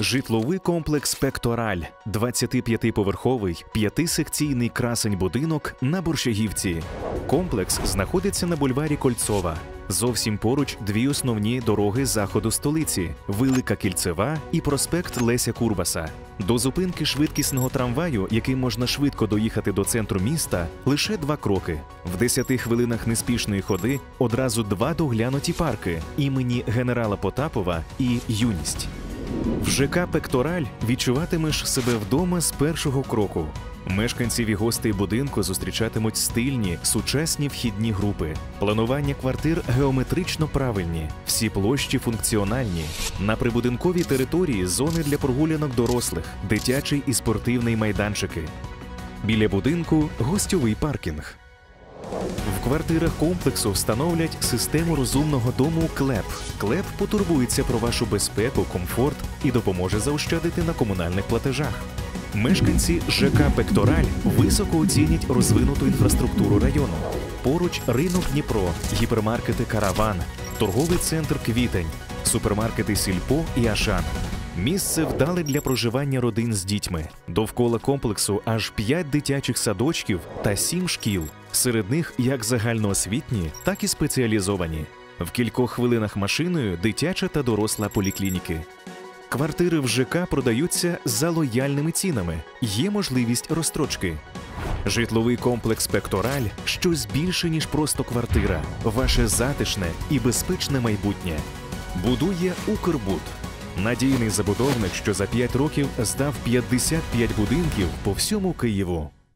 Житловий комплекс Пектораль, 25-поверховий, п'ятисекційний красень будинок на Борщагівці. Комплекс знаходиться на бульварі Кольцова. Зовсім поруч дві основні дороги заходу столиці: Велика Кільцева і проспект Леся Курбаса. До зупинки швидкісного трамваю, яким можна швидко доїхати до центру міста, лише два кроки. В 10 хвилинах неспішної ходи одразу два доглянуті парки імені генерала Потапова і Юність. В ЖК Пектораль відчуватимеш себе вдома з першого кроку. Мешканців і гостей будинку зустрічатимуть стильні, сучасні вхідні групи. Планування квартир геометрично правильні, всі площі функціональні. На прибудинковій території зони для прогулянок дорослих, дитячий і спортивний майданчики. Біля будинку гостьовий паркінг. В квартирах комплексу встановлять систему розумного дому КЛЕП. КЛЕП потурбується про вашу безпеку, комфорт і допоможе заощадити на комунальних платежах. Мешканці ЖК Пектораль високо оцінять розвинуту інфраструктуру району. Поруч ринок Дніпро, гіпермаркети Караван, торговий центр Квітень, супермаркети Сільпо і Ашан. Місце вдале для проживання родин з дітьми. Довкола комплексу аж 5 дитячих садочків та 7 шкіл. Серед них як загальноосвітні, так і спеціалізовані. В кількох хвилинах машиною дитяча та доросла поліклініки. Квартири в ЖК продаються за лояльними цінами. Є можливість розстрочки. Житловий комплекс Пектораль щось більше, ніж просто квартира. Ваше затишне і безпечне майбутнє. Будує Укрбуд. Надійний забудовник, що за 5 років здав 55 будинків по всьому Києву.